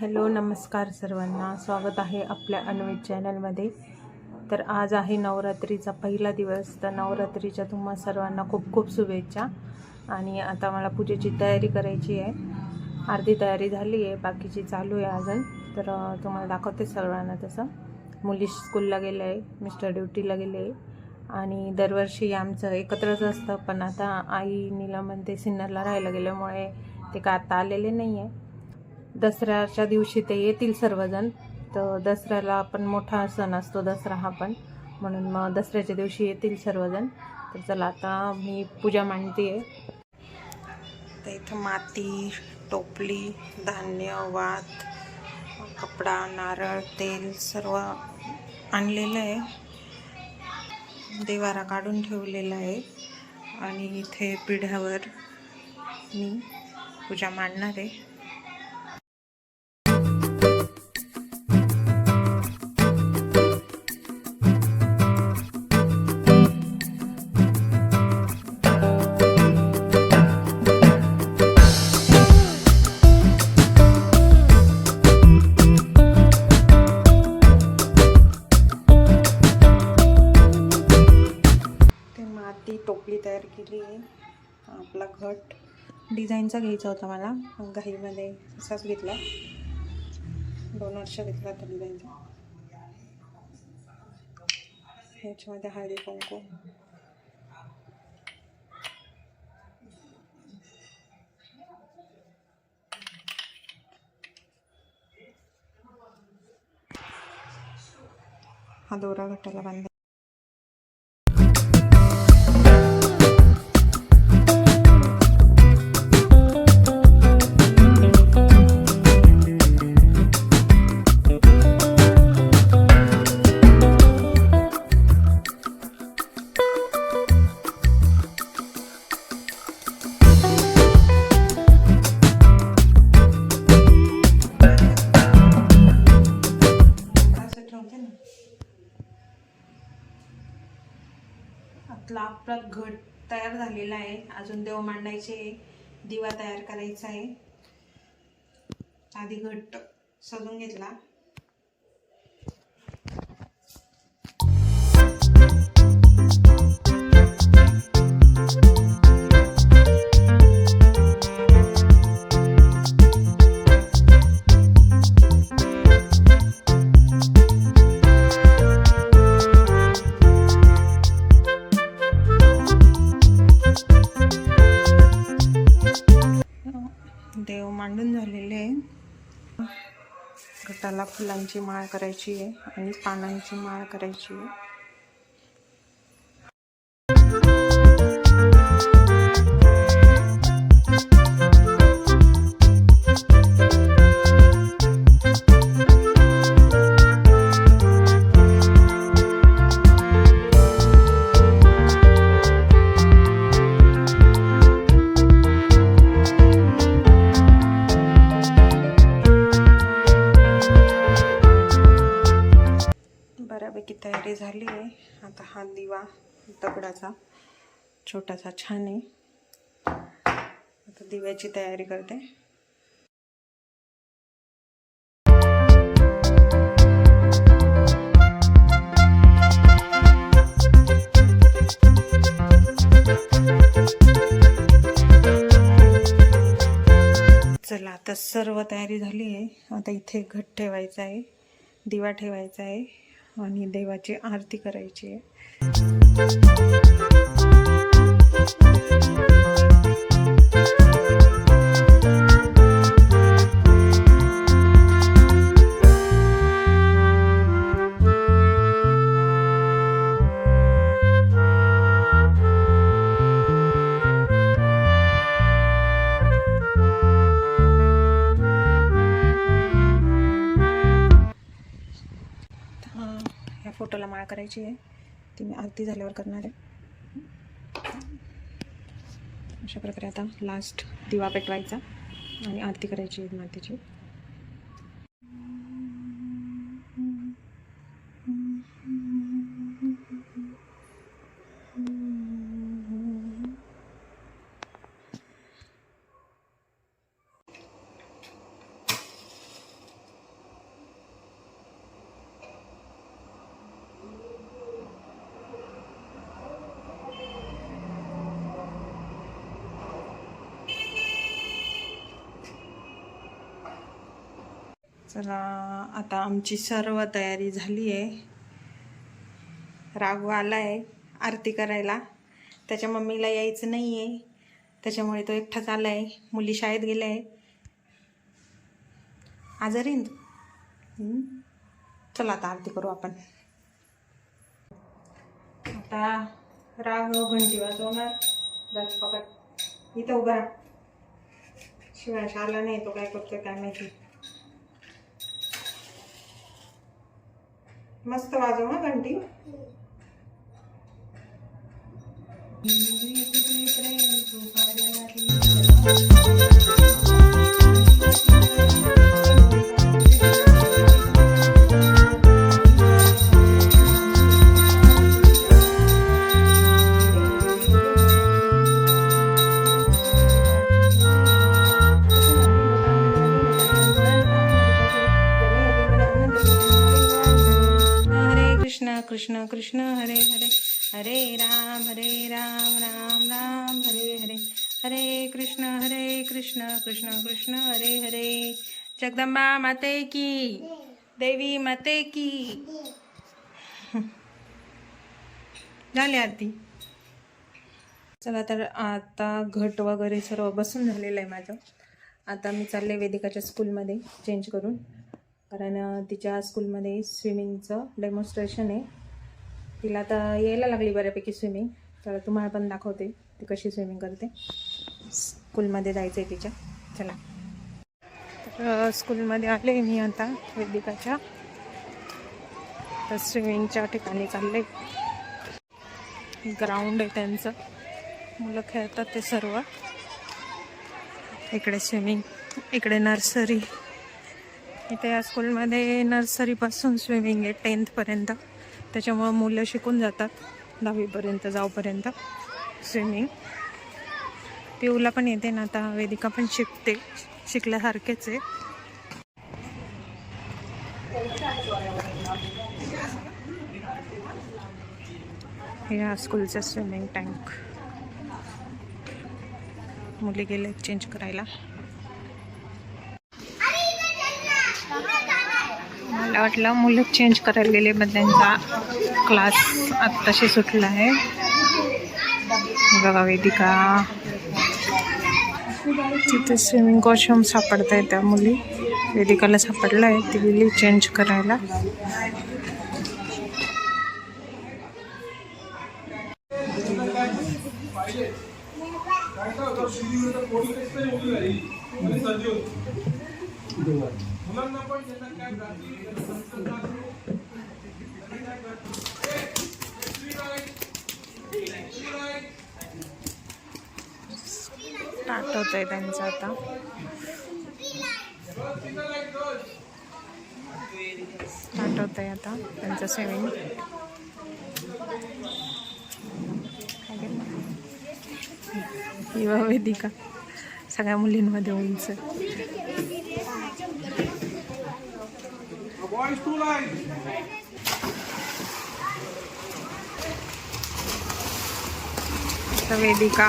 Hello नमस्कार सर्वांना. स्वागत आहे आपल्या अन्वेष चॅनलमध्ये. तर आज आहे नवरात्रीचा पहिला दिवस. तर नवरात्रीच्या तुम्हा सर्वांना खूप खूप शुभेच्छा. आणि आता मला पूजेची तयारी करायची आहे. अर्धी तयारी झाली आहे बाकीची चालू आहे अजून. तर तुम्हाला दाखवते सर्वांना तसं. मुली स्कूलला गेलं आहे मिस्टर ड्युटीला गेले आहे. आणि दरवर्षी आमचं एकत्रच असतं. पण आता आई नीलम म्हणते सिन्नरला राहायला गेल्यामुळे ते का आता आलेले नाही आहे दसऱ्याच्या दिवशी ते येतील सर्वजण. तर दसऱ्याला पण मोठा सण असतो दसरा हा पण. म्हणून मग दसऱ्याच्या दिवशी येतील सर्वजण. तर चला आता मी पूजा मांडते आहे तर इथं माती टोपली धान्य वात कपडा नारळ तेल सर्व आणलेलं आहे. देवारा काढून ठेवलेला आहे. आणि इथे पिढ्यावर मी पूजा मांडणार आहे. केली आहे. आपला घट डिझाईनचा घ्यायचा होता मला. मग घाईमध्ये असाच घेतला. दोन वर्ष घेतला होता डिझाईनचा. ह्याच्यामध्ये हळदी कुंकू. हा दोरा घटाला बांधला. आपला घट तयार झालेला आहे. अजून देव मांडायचे आहे. दिवा तयार करायचा आहे. आधी घट सजून घेतला. देव फुलांची माळ करायची आहे आणि पानांची माळ करायची आहे. दिवा दगडाचा छोटासा छान आहे. आता दिव्याची तयारी करते. चला आता सर्व तयारी झाली आहे. आता इथे घट ठेवायचा आहे. दिवा ठेवायचा आहे. आणि देवाची आरती करायची आहे. ह्या फोटोला माळ करायची आहे. ती मी आरती झाल्यावर करणार आहे. अशा प्रकारे आता लास्ट दिवा पेटवायचा आणि आरती करायची आहे मातेची. चला आता आमची सर्व तयारी झाली आहे. राघव आला आहे आरती करायला. त्याच्या मम्मीला यायचं नाही आहे त्याच्यामुळे तो एकटाच आला आहे मुली शाळेत गेल्या आहे आजारी चला आता आरती करू आपण. आता राघव घंटी वाजवणार. जात पकड. इथं उभा शिवाय आला नाही तो काय करतोय काय माहिती. मस्त वाजव हा घंटी. हरे कृष्ण हरे कृष्ण कृष्ण कृष्ण हरे हरे. जगदंबा माते की देवी माते की. झाली आरती. चला तर आता घट वगैरे सर्व बसून झालेलं आहे माझं. आता मी चालले वेदिकाच्या स्कूलमध्ये चेंज करून. कारण तिच्या स्कूलमध्ये स्विमिंगचं डेमॉन्स्ट्रेशन आहे. तिला आता यायला लागली बऱ्यापैकी स्विमिंग. तर तुम्हाला पण दाखवते ती कशी स्विमिंग करते. स्कूलमध्ये जायचं आहे तिच्या. चला. तर स्कूलमध्ये आले मी आता वेदिकाच्या. तर स्विमिंगच्या ठिकाणी चालले. ग्राउंड आहे त्यांचं. मुलं खेळतात ते सर्व. इकडे स्विमिंग इकडे नर्सरी. इथे या स्कूलमध्ये नर्सरीपासून स्विमिंग आहे टेन्थपर्यंत त्याच्यामुळं मुलं शिकून जातात. दहावीपर्यंत जाऊपर्यंत स्विमिंग. पिऊला पण येते ना आता वेदिका पण शिकते शिकल्यासारखेच आहे. या स्कूलचं स्विमिंग टँक मुली गेले चेंज करायला. मला वाटलं मुलं चेंज करायला गेले पण त्यांचा क्लास आत्ताशी सुटला आहे. बघा वेदिका. तिथे स्विमिंग वॉशरूम सापडत आहे त्या मुली. वेदिकाला सापडलं आहे ती गेली चेंज करायला. स्टार्ट होत आहे त्यांचं आता. स्टार्ट होत आहे आता त्यांचं स्विमिंग युवा वेदिका. सगळ्या मुलींमध्ये उंच. वेदिका.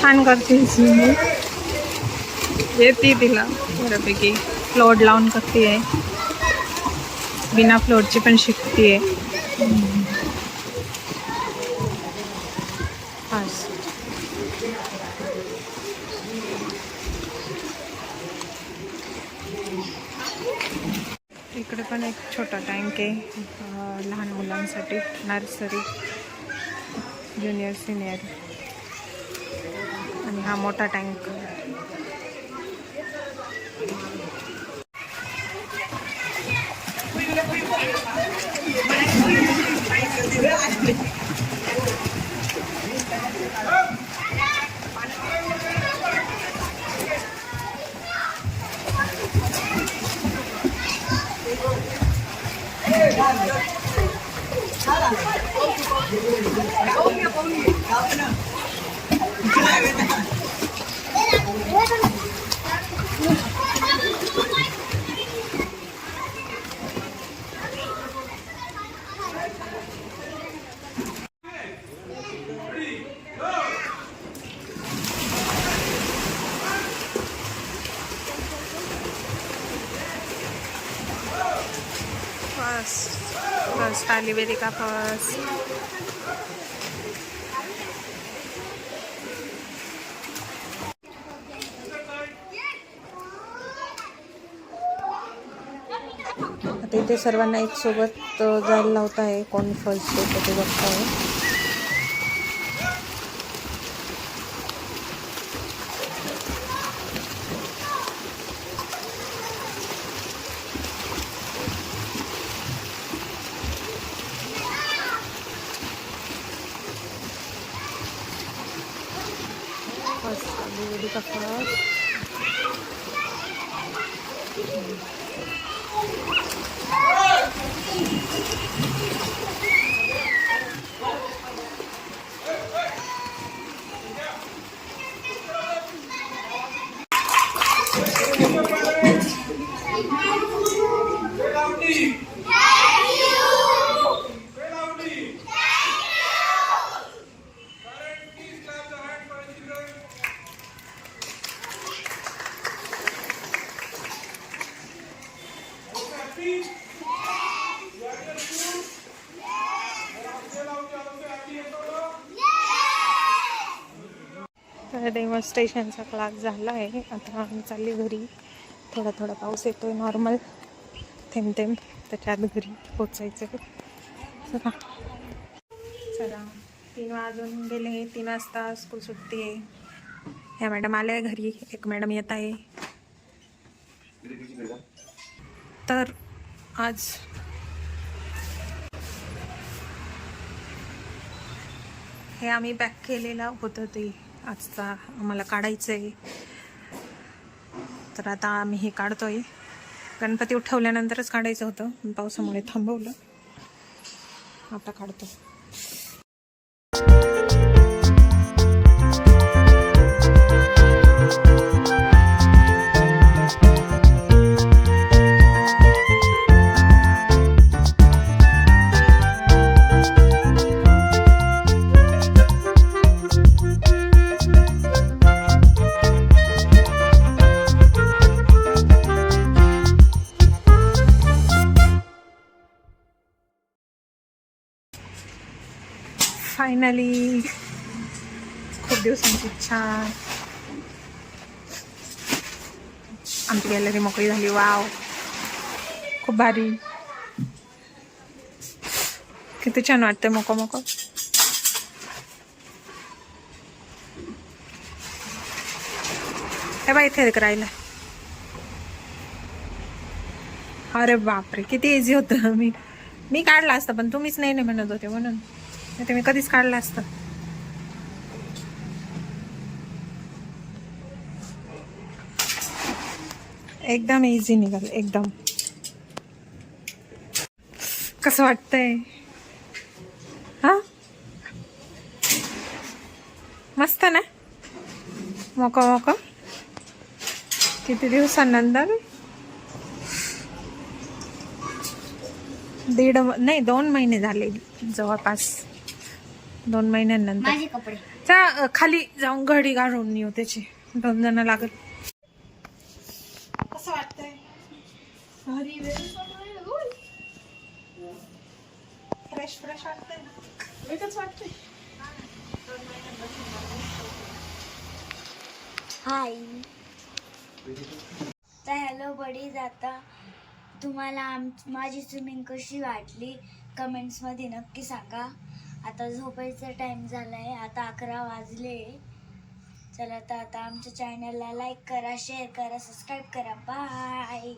छान करते येते तिला बऱ्यापैकी. फ्लोड लावून करते. आहे बिना फ्लोडची पण शिकते. आहे इकडे पण एक छोटा टँक आहे. लहान मुलांसाठी. नर्सरी ज्युनियर सिनियर आणि हा मोठा टँक आता आली वेदिका फर्स्ट आता इथे सर्वांना एक सोबत जायला लावत आहे. कोण फर्स्ट येतं ते बघत आहे. फर्स्ट आली वेदिका फर्स्ट तर स्टेशनचा क्लास झाला आहे. आता आम्ही चालली घरी. थोडा थोडा पाऊस येतो आहे नॉर्मल थेंब थेंब. त्याच्यात घरी पोचायचं चला. चला. तीन वाजून गेले. तीन वाजता स्कूल सुटते ह्या मॅडम आल्या आहे घरी. एक मॅडम येत आहे. तर आज हे आम्ही पॅक केलेलं होतं ते. आजचा आम्हाला काढायचं आहे तर आता आम्ही हे काढतोय. गणपती उठवल्यानंतरच काढायचं होतं. पावसामुळे थांबवलं. आता काढतो. फायनली खूप दिवसांची इच्छा. आमची गॅलरी मोकळी झाली. वाव खूप भारी. किती छान वाटते मोको मोको. हे बा इथे करायला राहिला अरे बापरे किती इझी होतं. मी मी काढला असतं पण तुम्हीच नाही नाही म्हणत होते म्हणून. नाही तुम्ही मी कधीच काढलं असतं. एकदम इझी निघाल एकदम. कसं वाटतंय? हा? मस्त ना? मोका मोका? किती दिवसानंतर दीड नाही दोन महिने झाले जवळपास. दोन महिन्यानंतर. माझे कपडे. अ, खाली जाऊन घडी काढून येऊ त्याची. दोन जण लागल. कसं वाटतंय? फ्रेश फ्रेश वाटतंय ना? एकच वाटतंय. हाय तर हॅलो बडीज आता तुम्हाला आम माझी स्विमिंग कशी वाटली? कमेंट्समध्ये नक्की सांगा. आता झोपायचा टाईम झाला आहे आता अकरा वाजले. चला तर आता आमच्या चॅनलला लाईक करा शेअर करा सबस्क्राईब करा. बाय